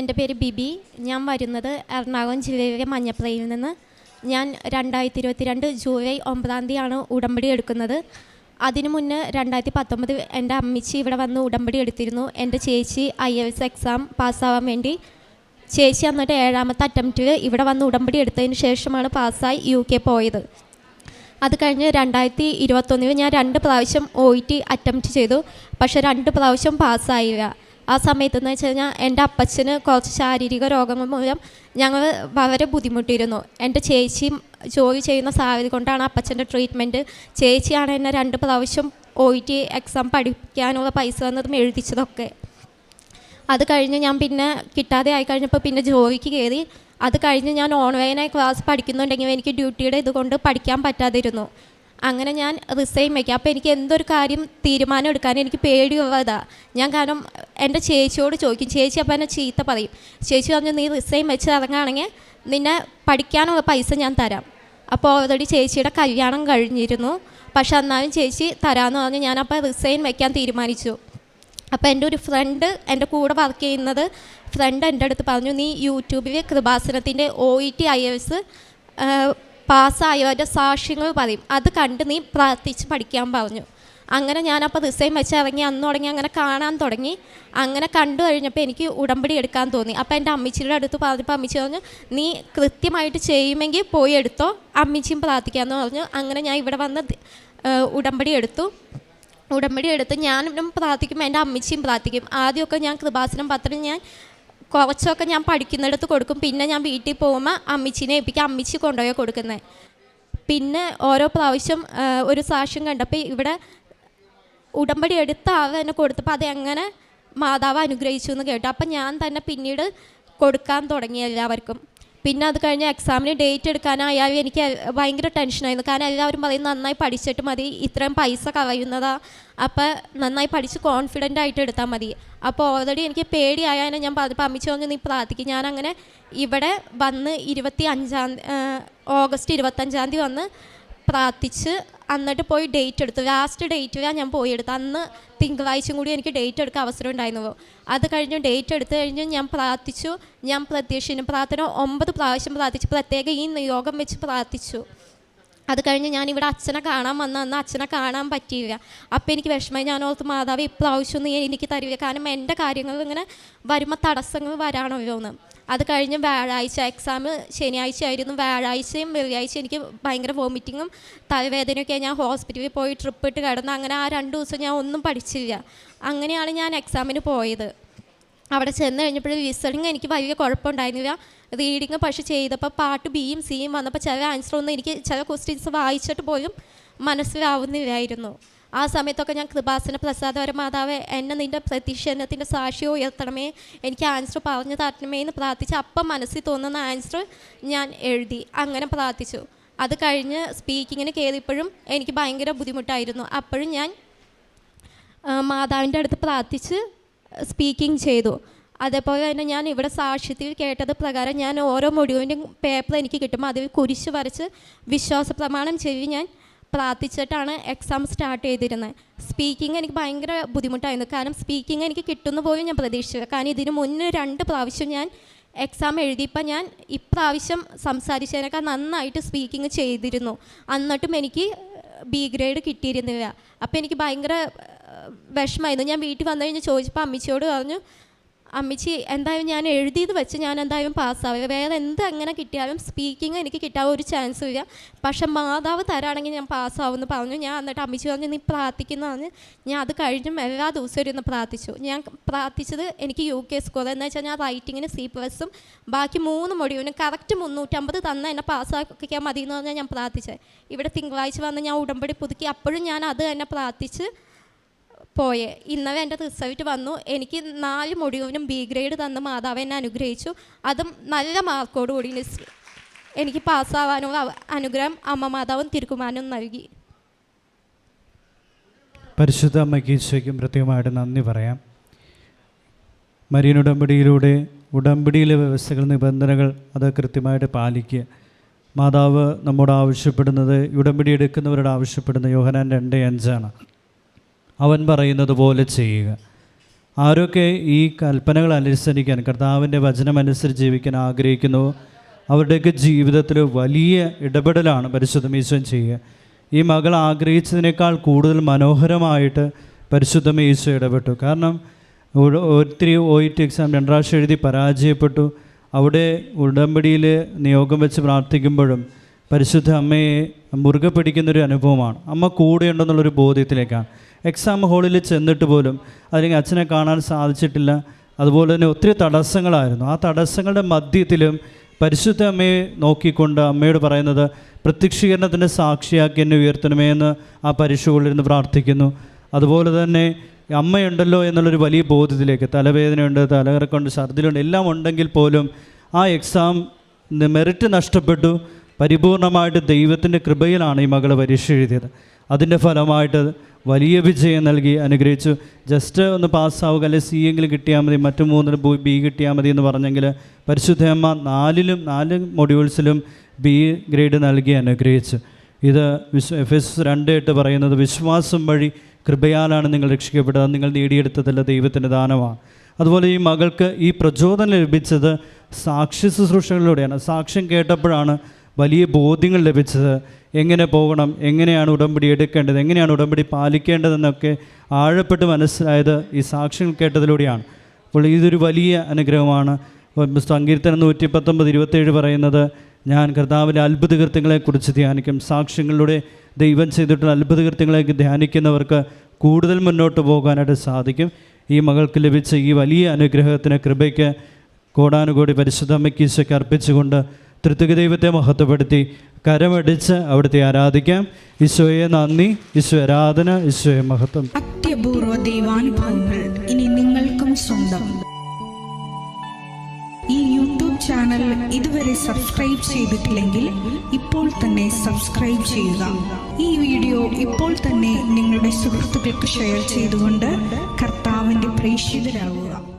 എന്റെ പേര് ബിബി. ഞാൻ വരുന്നത് എറണാകുളം ജില്ലയിലെ മഞ്ഞപ്രയിൽ നിന്ന്. ഞാൻ രണ്ടായിരത്തി ഇരുപത്തിരണ്ട് ജൂലൈ ഒമ്പതാം തീയതിയാണ് ഉടമ്പടി എടുക്കുന്നത്. അതിനു മുന്നേ രണ്ടായിരത്തി പത്തൊമ്പത് എന്റെ അമ്മിച്ചി ഇവിടെ വന്ന് ഉടമ്പടി എടുത്തിരുന്നു. എന്റെ ചേച്ചി ഐ എസ് എക്സാം പാസ്സാവാൻ വേണ്ടി. ചേച്ചി എന്നിട്ട് ഏഴാമത്തെ അറ്റംപ്റ്റിൽ ഇവിടെ വന്ന് ഉടമ്പടി എടുത്തതിന് ശേഷമാണ് പാസ്സായി യു കെ പോയത്. അത് കഴിഞ്ഞ് രണ്ടായിരത്തി ഇരുപത്തൊന്നിൽ ഞാൻ രണ്ട് പ്രാവശ്യം ഒ ഇ ടി അറ്റംപ്റ്റ് ചെയ്തു. പക്ഷേ രണ്ട് പ്രാവശ്യം പാസ്സായില്ല. ആ സമയത്ത് എന്ന് വെച്ച് കഴിഞ്ഞാൽ എന്റെ അപ്പച്ചന് കുറച്ച് ശാരീരിക രോഗങ്ങൾ മൂലം ഞങ്ങൾ വളരെ ബുദ്ധിമുട്ടിയിരുന്നു. എന്റെ ചേച്ചിയും ജോലി ചെയ്യുന്ന സാഹചര്യം കൊണ്ടാണ് അപ്പച്ചന്റെ ട്രീറ്റ്മെന്റ് ചേച്ചിയാണ് എന്നെ രണ്ട് പ്രാവശ്യം ഒ ടി എക്സാം പഠിക്കാനുള്ള പൈസ തന്നതും എഴുതിച്ചതൊക്കെ. അത് കഴിഞ്ഞ് ഞാൻ പിന്നെ കിട്ടാതെ ആയി കഴിഞ്ഞപ്പോൾ പിന്നെ ജോലിക്ക് കയറി. അത് കഴിഞ്ഞ് ഞാൻ ഓൺലൈനായി ക്ലാസ് പഠിക്കുന്നുണ്ടെങ്കിൽ എനിക്ക് ഡ്യൂട്ടിയുടെ ഇതുകൊണ്ട് പഠിക്കാൻ പറ്റാതിരുന്നു. അങ്ങനെ ഞാൻ റിസൈൻ വയ്ക്കാം അപ്പോൾ എനിക്ക് എന്തൊരു കാര്യം തീരുമാനം എടുക്കാൻ എനിക്ക് പേടിയുള്ളതാ ഞാൻ കാരണം എന്റെ ചേച്ചിയോട് ചോദിക്കും. ചേച്ചി അപ്പോൾ എന്നെ ചീത്ത പറയും. ചേച്ചി പറഞ്ഞു നീ റിസൈൻ വെച്ച് ഇറങ്ങുകയാണെങ്കിൽ നിന്നെ പഠിക്കാനുള്ള പൈസ ഞാൻ തരാം. അപ്പോൾ ഓൾറെഡി ചേച്ചിയുടെ കല്യാണം കഴിഞ്ഞിരുന്നു. പക്ഷെ എന്നാലും ചേച്ചി തരാമെന്ന് പറഞ്ഞ് ഞാനപ്പോൾ റിസൈൻ വയ്ക്കാൻ തീരുമാനിച്ചു. അപ്പോൾ എന്റെ ഒരു ഫ്രണ്ട് എന്റെ കൂടെ വർക്ക് ചെയ്യുന്നത് ഫ്രണ്ട് എന്റെ അടുത്ത് പറഞ്ഞു നീ യൂട്യൂബിൽ കൃപാസനത്തിന്റെ O E T I S പാസ്സായവരുടെ സാക്ഷ്യങ്ങൾ പറയും. അത് കണ്ട് നീ പ്രാർത്ഥിച്ച് പഠിക്കാൻ പറഞ്ഞു. അങ്ങനെ ഞാനപ്പോൾ റിസൈൻ വെച്ച് ഇറങ്ങി. അന്ന് തുടങ്ങി അങ്ങനെ കാണാൻ തുടങ്ങി. അങ്ങനെ കണ്ടു കഴിഞ്ഞപ്പോൾ എനിക്ക് ഉടമ്പടി എടുക്കാൻ തോന്നി. അപ്പോൾ എന്റെ അമ്മച്ചിയുടെ അടുത്ത് പറഞ്ഞപ്പോൾ അമ്മച്ചി പറഞ്ഞു നീ കൃത്യമായിട്ട് ചെയ്യുമെങ്കിൽ പോയി എടുത്തോ. അമ്മച്ചിയും പ്രാർത്ഥിക്കാമെന്ന് പറഞ്ഞു. അങ്ങനെ ഞാൻ ഇവിടെ വന്ന് ഉടമ്പടി എടുത്തു. ഉടമ്പടി എടുത്ത് ഞാനും പ്രാർത്ഥിക്കും. എന്റെ അമ്മച്ചിയും പ്രാർത്ഥിക്കും. ആദ്യമൊക്കെ ഞാൻ കൃപാസനം പത്രം ഞാൻ കുറച്ചൊക്കെ ഞാൻ പഠിക്കുന്നിടത്ത് കൊടുക്കും. പിന്നെ ഞാൻ വീട്ടിൽ പോകുമ്പോൾ അമ്മച്ചിനെ ഏൽപ്പിക്കും. അമ്മച്ചി കൊണ്ടുപോയി കൊടുക്കുന്നത് പിന്നെ ഓരോ പ്രാവശ്യം ഒരു സാക്ഷ്യം കണ്ടപ്പോൾ ഇവിടെ ഉടമ്പടി എടുത്ത ആൾ തന്നെ കൊടുത്തപ്പോൾ അതെങ്ങനെ മാതാവ് അനുഗ്രഹിച്ചു എന്ന് കേട്ടു. അപ്പം ഞാൻ തന്നെ പിന്നീട് കൊടുക്കാൻ തുടങ്ങി എല്ലാവർക്കും. പിന്നെ അത് കഴിഞ്ഞ് എക്സാമിന് ഡേറ്റ് എടുക്കാനായാലും എനിക്ക് ഭയങ്കര ടെൻഷനായിരുന്നു കാരണം എല്ലാവരും പറയും നന്നായി പഠിച്ചിട്ട് മതി. ഇത്രയും പൈസ കളയുന്നതാ. അപ്പം നന്നായി പഠിച്ച് കോൺഫിഡന്റ് ആയിട്ട് എടുത്താൽ മതി. അപ്പോൾ ഓൾറെഡി എനിക്ക് പേടിയായാലും ഞാൻ പറഞ്ഞു നീ പ്രാർത്ഥിക്കും. ഞാൻ അങ്ങനെ ഇവിടെ വന്ന് ഇരുപത്തി അഞ്ചാം ഓഗസ്റ്റ് ഇരുപത്തഞ്ചാം തീയതി വന്ന് പ്രാർത്ഥിച്ച് എന്നിട്ട് പോയി ഡേറ്റ് എടുത്തു. ലാസ്റ്റ് ഡേറ്റിലാണ് ഞാൻ പോയി എടുത്തു അന്ന് തിങ്കളാഴ്ചയും കൂടി എനിക്ക് ഡേറ്റ് എടുക്കാൻ അവസരം ഉണ്ടായിരുന്നു. അത് കഴിഞ്ഞ് ഡേറ്റ് എടുത്തു കഴിഞ്ഞ് ഞാൻ പ്രാർത്ഥിച്ചു. ഞാൻ പ്രത്യക്ഷനും പ്രാർത്ഥന ഒമ്പത് പ്രാവശ്യം പ്രാർത്ഥിച്ചു പ്രത്യേകം ഈ നിയോഗം വെച്ച് പ്രാർത്ഥിച്ചു. അത് കഴിഞ്ഞ് ഞാൻ ഇവിടെ അച്ഛനെ കാണാൻ വന്ന. അന്ന് അച്ഛനെ കാണാൻ പറ്റിയില്ല. അപ്പം എനിക്ക് വിഷമമായി. ഞാൻ ഓർത്ത് മാതാവ് ഇപ്രാവശ്യം നീ എനിക്ക് തരില്ല കാരണം എന്റെ കാര്യങ്ങൾ ഇങ്ങനെ വരുമ്പോൾ തടസ്സങ്ങൾ വരാണല്ലോ എന്ന്. അത് കഴിഞ്ഞ് വ്യാഴാഴ്ച എക്സാം ശനിയാഴ്ച ആയിരുന്നു. വ്യാഴാഴ്ചയും വെള്ളിയാഴ്ച എനിക്ക് ഭയങ്കര വോമിറ്റിങ്ങും തലവേദനയൊക്കെ ഞാൻ ഹോസ്പിറ്റലിൽ പോയി ട്രിപ്പ് ഇട്ട് കിടന്ന് അങ്ങനെ ആ രണ്ട് ദിവസം ഞാൻ ഒന്നും പഠിച്ചില്ല. അങ്ങനെയാണ് ഞാൻ എക്സാമിന് പോയത്. അവിടെ ചെന്ന് കഴിഞ്ഞപ്പോഴും റിസൾട്ടിങ് എനിക്ക് വലിയ കുഴപ്പമുണ്ടായിരുന്നില്ല റീഡിങ് പക്ഷെ ചെയ്തപ്പോൾ പാട്ട് ബിയും സിയും വന്നപ്പോൾ ചില ആൻസർ ഒന്നും എനിക്ക് ചില ക്വസ്റ്റ്യൻസ് വായിച്ചിട്ട് പോലും മനസ്സിലാവുന്നില്ലായിരുന്നു. ആ സമയത്തൊക്കെ ഞാൻ കൃപാസന പ്രസാദവര മാതാവ് എന്നെ നിന്റെ പ്രതിഷേധത്തിന്റെ സാക്ഷിയോ ഉയർത്തണമേ എനിക്ക് ആൻസർ പറഞ്ഞു തരണമേ എന്ന് പ്രാർത്ഥിച്ച് അപ്പം മനസ്സിൽ തോന്നുന്ന ആൻസർ ഞാൻ എഴുതി. അങ്ങനെ പ്രാർത്ഥിച്ചു. അത് കഴിഞ്ഞ് സ്പീക്കിങ്ങിന് കയറിയപ്പോഴും എനിക്ക് ഭയങ്കര ബുദ്ധിമുട്ടായിരുന്നു. അപ്പോഴും ഞാൻ മാതാവിന്റെ അടുത്ത് പ്രാർത്ഥിച്ച് സ്പീക്കിംഗ് ചെയ്തു. അതേപോലെ തന്നെ ഞാൻ ഇവിടെ സാക്ഷ്യത്തിൽ കേട്ടത് പ്രകാരം ഞാൻ ഓരോ മൊഡ്യൂളിന്റെയും പേപ്പർ എനിക്ക് കിട്ടുമ്പോൾ അതിൽ കുരിശ് വരച്ച് വിശ്വാസ പ്രമാണം ചെയ്ത് ഞാൻ പ്രാർത്ഥിച്ചിട്ടാണ് എക്സാം സ്റ്റാർട്ട് ചെയ്തിരുന്നത്. സ്പീക്കിംഗ് എനിക്ക് ഭയങ്കര ബുദ്ധിമുട്ടായിരുന്നു. കാരണം സ്പീക്കിംഗ് എനിക്ക് കിട്ടുന്ന പോലും ഞാൻ പ്രതീക്ഷിച്ചില്ല. കാരണം ഇതിന് മുന്നേ രണ്ട് പ്രാവശ്യം ഞാൻ എക്സാം എഴുതിയപ്പോൾ ഞാൻ ഇപ്രാവശ്യം സംസാരിച്ചതിനേക്കാൾ നന്നായിട്ട് സ്പീക്കിംഗ് ചെയ്തിരുന്നു. എന്നിട്ടും എനിക്ക് ബി ഗ്രേഡ് കിട്ടിയിരുന്നില്ല. അപ്പോൾ എനിക്ക് ഭയങ്കര വിഷമമായിരുന്നു. ഞാൻ വീട്ടിൽ വന്നു കഴിഞ്ഞ് ചോദിച്ചപ്പോൾ അമ്മച്ചിയോട് പറഞ്ഞു അമ്മച്ചി എന്തായാലും ഞാൻ എഴുതിയത് വെച്ച് ഞാൻ എന്തായാലും പാസ്സാവുക വേറെ എന്ത് എങ്ങനെ കിട്ടിയാലും സ്പീക്കിംഗ് എനിക്ക് കിട്ടാൻ ഒരു ചാൻസ് ഇല്ല. പക്ഷെ മാതാവ് തരാണെങ്കിൽ ഞാൻ പാസ്സാവുമെന്ന് പറഞ്ഞു. ഞാൻ എന്നിട്ട് അമ്മച്ചി പറഞ്ഞു നീ പ്രാർത്ഥിക്കുന്ന പറഞ്ഞ് ഞാൻ അത് കഴിഞ്ഞും എല്ലാ ദിവസവും ഇരുന്ന് പ്രാർത്ഥിച്ചു. ഞാൻ പ്രാർത്ഥിച്ചത് എനിക്ക് യു കെ സ്കോർ എന്ന് വെച്ചാൽ ഞാൻ റൈറ്റിങ്ങിന് സി പ്ലസും ബാക്കി മൂന്ന് മൊഴിയൂനും കറക്റ്റ് മുന്നൂറ്റമ്പത് തന്ന എന്നെ പാസ്സാക്കിക്കാൻ മതി എന്ന് പറഞ്ഞാൽ ഞാൻ പ്രാർത്ഥിച്ചത് ഇവിടെ തിങ്കളാഴ്ച വന്ന് ഞാൻ ഉടമ്പടി പുതുക്കി. അപ്പോഴും ഞാൻ അത് തന്നെ പ്രാർത്ഥിച്ച് പോയെ. ഇന്നലെ എന്റെ റിസൾട്ട് വന്നു. എനിക്ക് നാല് മൊഡ്യൂളിനും ബി ഗ്രേഡ് തന്ന മാതാവ് എന്നെ അനുഗ്രഹിച്ചു. അതും നല്ല മാർക്കോട് കൂടി എനിക്ക് പാസ്സാവാനുള്ള അനുഗ്രഹം അമ്മ മാതാവും തിരുക്കുമാനും നൽകി. പരിശുദ്ധ അമ്മയ്ക്ക് ഈശോയ്ക്കും പ്രത്യേകമായിട്ട് നന്ദി പറയാം. മരിയൻ ഉടമ്പടിയിലൂടെ ഉടമ്പടിയിലെ വ്യവസ്ഥകൾ നിബന്ധനകൾ അത് കൃത്യമായിട്ട് പാലിക്കുക. മാതാവ് നമ്മോട് ആവശ്യപ്പെടുന്നത് ഉടമ്പടി എടുക്കുന്നവരോട് ആവശ്യപ്പെടുന്ന യോഹനാൻ രണ്ട് അഞ്ചാണ്. അവൻ പറയുന്നത് പോലെ ചെയ്യുക. ആരൊക്കെ ഈ കൽപ്പനകൾ അനുസരിക്കാൻ കർത്താവിന്റെ വചനമനുസരിച്ച് ജീവിക്കാൻ ആഗ്രഹിക്കുന്നു അവരുടെയൊക്കെ ജീവിതത്തിൽ വലിയ ഇടപെടലാണ് പരിശുദ്ധ ഈശോൻ ചെയ്യുക. ഈ മകൾ ആഗ്രഹിച്ചതിനേക്കാൾ കൂടുതൽ മനോഹരമായിട്ട് പരിശുദ്ധ ഈശോ ഇടപെട്ടു. കാരണം ഒത്തിരി ഒ ടി എക്സാം രണ്ടാഴ്ച എഴുതി പരാജയപ്പെട്ടു. അവിടെ ഉടമ്പടിയിൽ നിയോഗം വെച്ച് പ്രാർത്ഥിക്കുമ്പോഴും പരിശുദ്ധ അമ്മയെ മുറുകെ പിടിക്കുന്നൊരു അനുഭവമാണ്. അമ്മ കൂടെയുണ്ടെന്നുള്ളൊരു ബോധ്യത്തിലേക്കാണ്. എക്സാം ഹാളിൽ ചെന്നിട്ട് പോലും അല്ലെങ്കിൽ അച്ഛനെ കാണാൻ സാധിച്ചിട്ടില്ല. അതുപോലെ തന്നെ ഒത്തിരി തടസ്സങ്ങളായിരുന്നു. ആ തടസ്സങ്ങളുടെ മധ്യത്തിലും പരിശുദ്ധ അമ്മയെ നോക്കിക്കൊണ്ട് അമ്മയോട് പറയുന്നത് പ്രത്യക്ഷീകരണത്തിന്റെ സാക്ഷിയാക്കി എന്നെ ഉയർത്തണമേ എന്ന് ആ പരിശുകളിരുന്ന് പ്രാർത്ഥിക്കുന്നു. അതുപോലെ തന്നെ അമ്മയുണ്ടല്ലോ എന്നുള്ളൊരു വലിയ ബോധ്യത്തിലേക്ക് തലവേദനയുണ്ട് തലകറക്കമുണ്ട് ഛർദിലുണ്ട് എല്ലാം ഉണ്ടെങ്കിൽ പോലും ആ എക്സാം മെറിറ്റ് നഷ്ടപ്പെട്ടു. പരിപൂർണമായിട്ട് ദൈവത്തിന്റെ കൃപയിലാണ് ഈ മകൾ പരീക്ഷ എഴുതിയത്. അതിന്റെ ഫലമായിട്ട് വലിയ വിജയം നൽകി അനുഗ്രഹിച്ചു. ജസ്റ്റ് ഒന്ന് പാസ്സാവുക അല്ലെങ്കിൽ സി എങ്കിലും കിട്ടിയാൽ മതി മറ്റു മൂന്നിന് ബി കിട്ടിയാൽ മതി എന്ന് പറഞ്ഞെങ്കിൽ പരിശുദ്ധയമ്മ നാലിലും നാല് മൊഡ്യൂൾസിലും ബി ഗ്രേഡ് നൽകി അനുഗ്രഹിച്ചു. ഇത് വിശ്വ എഫ് എസ് രണ്ട് എട്ട് പറയുന്നത് വിശ്വാസം വഴി കൃപയാലാണ് നിങ്ങൾ രക്ഷിക്കപ്പെട്ടത് നിങ്ങൾ നേടിയെടുത്തതല്ല ദൈവത്തിന്റെ ദാനമാണ്. അതുപോലെ ഈ മകൾക്ക് ഈ പ്രചോദനം ലഭിച്ചത് സാക്ഷി ശുശ്രൂഷകളിലൂടെയാണ് സാക്ഷ്യം കേട്ടപ്പോഴാണ് വലിയ ബോധ്യങ്ങൾ ലഭിച്ചത്. എങ്ങനെ പോകണം? എങ്ങനെയാണ് ഉടമ്പടി എടുക്കേണ്ടത്? എങ്ങനെയാണ് ഉടമ്പടി പാലിക്കേണ്ടതെന്നൊക്കെ ആഴപ്പെട്ട് മനസ്സിലായത് ഈ സാക്ഷ്യങ്ങൾ കേട്ടതിലൂടെയാണ്. അപ്പോൾ ഇതൊരു വലിയ അനുഗ്രഹമാണ്. സങ്കീർത്തനം നൂറ്റി പത്തൊമ്പത് ഇരുപത്തേഴ് പറയുന്നത് ഞാൻ കർത്താവിന്റെ അത്ഭുത കൃത്യങ്ങളെക്കുറിച്ച് ധ്യാനിക്കും. സാക്ഷ്യങ്ങളിലൂടെ ദൈവം ചെയ്തിട്ടുള്ള അത്ഭുത കൃത്യങ്ങളെ ധ്യാനിക്കുന്നവർക്ക് കൂടുതൽ മുന്നോട്ട് പോകാനായിട്ട് സാധിക്കും. ഈ മകൾക്ക് ലഭിച്ച ഈ വലിയ അനുഗ്രഹത്തിന് കൃപയ്ക്ക് കോടാനുകോടി പരിശുദ്ധമ്മയ്ക്ക് ഈശോയ്ക്ക് അർപ്പിച്ചുകൊണ്ട് തൃത്വിക ദൈവത്തെ മഹത്വപ്പെടുത്തി കരമടിച്ച് അവിടുത്തെ ആരാധിക്കാം. ഈശോയെ നന്ദി ഈശോ ആരാധന ഈശോയെ മഹത്വം. അത്യപൂർവ ദൈവാനുഭവങ്ങൾ ഇനി നിങ്ങൾക്കും സ്വന്തം. ഈ യൂട്യൂബ് ചാനൽ ഇതുവരെ സബ്സ്ക്രൈബ് ചെയ്തിട്ടില്ലെങ്കിൽ ഇപ്പോൾ തന്നെ സബ്സ്ക്രൈബ് ചെയ്യുക. ഈ വീഡിയോ ഇപ്പോൾ തന്നെ നിങ്ങളുടെ സുഹൃത്തുക്കൾക്ക് ഷെയർ ചെയ്തുകൊണ്ട് കർത്താവിന്റെ പ്രേക്ഷിതരാകുക.